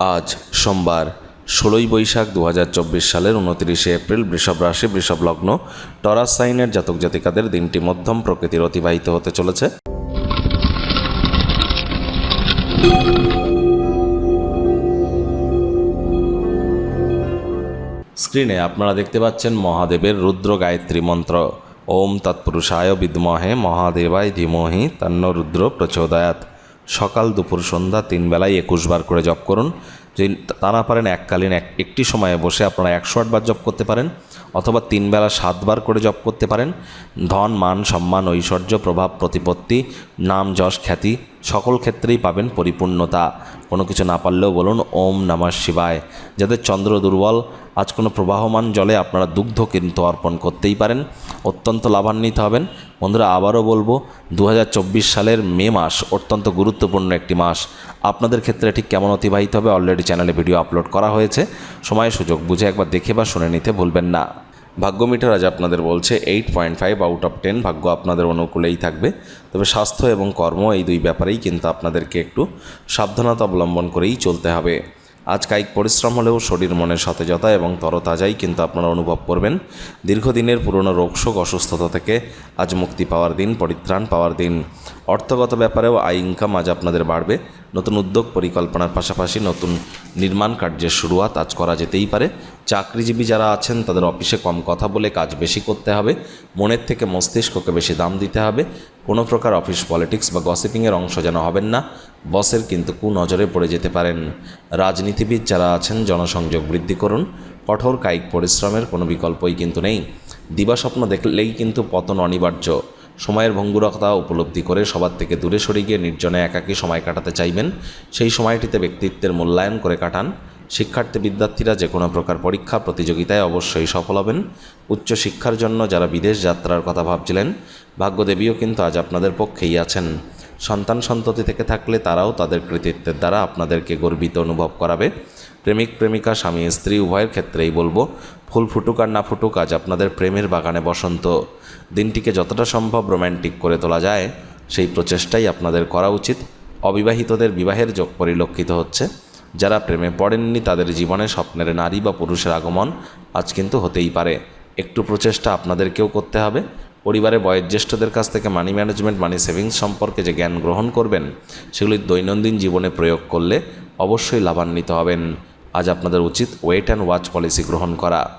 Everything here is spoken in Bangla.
আজ সোমবার, ষোলোই বৈশাখ দু হাজার চব্বিশ সালের উনতিরিশে এপ্রিল বৃষভ রাশি বৃষভ লগ্ন, টরাস সাইনের জাতক জাতিকাদের দিনটি মধ্যম প্রকৃতির অতিবাহিত হতে চলেছে। স্ক্রিনে আপনারা দেখতে পাচ্ছেন মহাদেবের রুদ্র গায়ত্রী মন্ত্র। ওম তৎপুরুষায় বিদ্মহে মহাদেবায় ধীমহি তন্ন রুদ্র প্রচোদয়াত সকাল দুপুর সন্ধ্যা তিন বেলায় একুশ বার করে জপ করুন। যদি তা না পারেন, এককালীন এক একটি সময়ে বসে আপনারা একশো আটবার জপ করতে পারেন অথবা তিন বেলা সাতবার করে জপ করতে পারেন। ধন, মান, সম্মান, ঐশ্বর্য, প্রভাব, প্রতিপত্তি, নাম, যশ, খ্যাতি সকল ক্ষেত্রেই পাবেন পরিপূর্ণতা। কোনো কিছু না পারলেও বলুন, ওম নমঃ শিবায়। যাদের চন্দ্র দুর্বল, আজ কোনো প্রবাহমান জলে আপনারা দুগ্ধ কিন্তু অর্পণ করতেই পারেন। অত্যন্ত লাভান্বিত হবেন। বন্ধুরা, আবারও বলব দু হাজার চব্বিশ সালের মে মাস অত্যন্ত গুরুত্বপূর্ণ একটি মাস। আপনাদের ক্ষেত্রে ঠিক কেমন অতিবাহিত হবে অলরেডি চ্যানেলে ভিডিও আপলোড করা হয়েছে। সময় সুযোগ বুঝে একবার দেখে বা শুনে নিতে ভুলবেন না। ভাগ্য মিটার আজ আপনাদের বলছে eight point five out of ten ভাগ্য আপনাদের অনুকূলেই থাকবে। তবে স্বাস্থ্য এবং কর্ম এই দুই ব্যাপারেই কিন্তু আপনাদেরকে একটু সাবধানতা অবলম্বন করেই চলতে হবে। আজ কায়িক পরিশ্রম হলেও শরীর, মনের সতেজতা এবং তরতাজাই কিন্তু আপনারা অনুভব করবেন। দীর্ঘদিনের পুরনো রোগশোক অসুস্থতা থেকে আজ মুক্তি পাওয়ার দিন, পরিত্রাণ পাওয়ার দিন। অর্থগত ব্যাপারেও আয় ইনকাম আজ আপনাদের বাড়বে। নতুন উদ্যোগ পরিকল্পনার পাশাপাশি নতুন নির্মাণ কার্যের শুরুয়াত আজ করা যেতেই পারে। চাকরিজীবী যারা আছেন, তাদের অফিসে কম কথা বলে কাজ বেশি করতে হবে। মনের থেকে মস্তিষ্ককে বেশি দাম দিতে হবে। কোনো প্রকার অফিস পলিটিক্স বা গসিপিংয়ের অংশ যেন হবেন না। বসের কিন্তু কুনজরে পড়ে যেতে পারেন। রাজনীতিবিদ যারা আছেন, জনসংযোগ বৃদ্ধি করুন। কঠোর কায়িক পরিশ্রমের কোনো বিকল্পই কিন্তু নেই। দিবাস্বপ্ন দেখলেই কিন্তু পতন অনিবার্য। সময়ের ভঙ্গুরতা উপলব্ধি করে সবার থেকে দূরে সরে গিয়ে নির্জনে একাকী সময় কাটাতে চাইবেন। সেই সময়টিতে ব্যক্তিত্বের মূল্যায়ন করে কাটান। শিক্ষার্থী বিদ্যার্থীরা যে কোনো প্রকার পরীক্ষা, প্রতিযোগিতায় অবশ্যই সফল হবেন। উচ্চ শিক্ষার জন্য যারা বিদেশ যাত্রার কথা ভাবছিলেন, ভাগ্যদেবীও কিন্তু আজ আপনাদের পক্ষেই আছেন। সন্তান সন্ততি থেকে থাকলে তারাও তাদের কৃতিত্বের দ্বারা আপনাদেরকে গর্বিত অনুভব করাবে। প্রেমিক, প্রেমিকা, স্বামী, স্ত্রী, উভয়ের ক্ষেত্রেই বলব, ফুল ফুটুক আর না ফুটুক, আজ আপনাদের প্রেমের বাগানে বসন্ত। দিনটিকে যতটা সম্ভব রোম্যান্টিক করে তোলা যায়, সেই প্রচেষ্টাই আপনাদের করা উচিত। অবিবাহিতদের বিবাহের যোগ পরিলক্ষিত হচ্ছে। যারা প্রেমে পড়েননি, তাদের জীবনে স্বপ্নের নারী বা পুরুষের আগমন আজ কিন্তু হতেই পারে। একটু প্রচেষ্টা আপনাদেরকেও করতে হবে। পরিবারে বয়োজ্যেষ্ঠদের কাছ থেকে মানি ম্যানেজমেন্ট মানি সেভিংস সম্পর্কে যে জ্ঞান গ্রহণ করবেন, সেগুলি দৈনন্দিন জীবনে প্রয়োগ করলে অবশ্যই লাভান্বিত হবেন। আজ আপনাদের উচিত ওয়েট অ্যান্ড ওয়াচ পলিসি গ্রহণ করা।